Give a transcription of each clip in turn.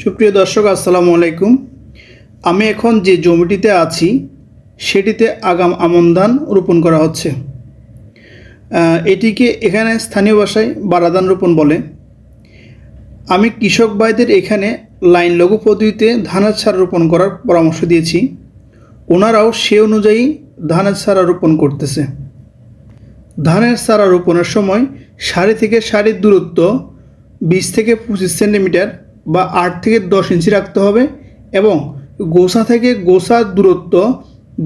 সুপ্রিয় দর্শক, আসসালামু আলাইকুম। আমি এখন যে জমিটিতে আছি, সেটিতে আগাম আমন ধান রোপণ করা হচ্ছে। এটিকে এখানে স্থানীয় ভাষায় বারাদান রোপণ বলে। আমি কৃষক ভাইদের এখানে লাইন লঘু পদ্ধতিতে ধানের চারা রোপণ করার পরামর্শ দিয়েছি। ওনারাও সে অনুযায়ী ধানের চারা রোপণ করতেছে। ধানের চারা রোপণের সময় সারি থেকে সারির দূরত্ব বিশ থেকে পঁচিশ সেন্টিমিটার বা আট থেকে দশ ইঞ্চি রাখতে হবে এবং গোসা থেকে গোসার দূরত্ব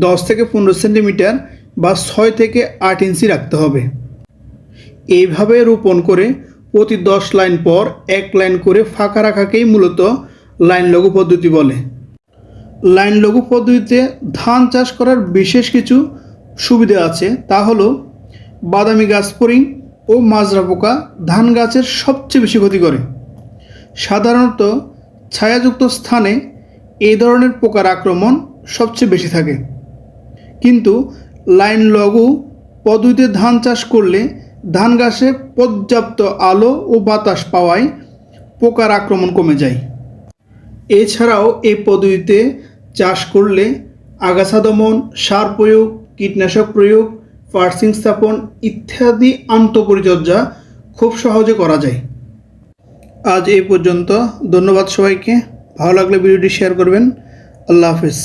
দশ থেকে পনেরো সেন্টিমিটার বা ছয় থেকে আট ইঞ্চি রাখতে হবে। এইভাবে রোপণ করে প্রতি দশ লাইন পর এক লাইন করে ফাঁকা রাখাকেই মূলত লাইন লঘু পদ্ধতি বলে। লাইন লঘু পদ্ধতিতে ধান চাষ করার বিশেষ কিছু সুবিধা আছে তা হলো বাদামি গাছ পরিং ও মাজরা পোকা ধান গাছের সবচেয়ে বেশি ক্ষতি করে। সাধারণত ছায়াযুক্ত স্থানে এই ধরনের পোকার আক্রমণ সবচেয়ে বেশি থাকে। কিন্তু লাইন লঘু পদ্ধতিতে ধান চাষ করলে ধান গাছে পর্যাপ্ত আলো ও বাতাস পাওয়ায় পোকার আক্রমণ কমে যায়। এছাড়াও এই পদ্ধতিতে চাষ করলে আগাছা দমন, সার প্রয়োগ, কীটনাশক প্রয়োগ, ফার্সিং স্থাপন ইত্যাদি আন্তঃপরিচর্যা খুব সহজে করা যায়। আজ এই পর্যন্ত। ধন্যবাদ সবাইকে। ভালো লাগলে ভিডিওটি শেয়ার করবেন। আল্লাহ হাফেজ।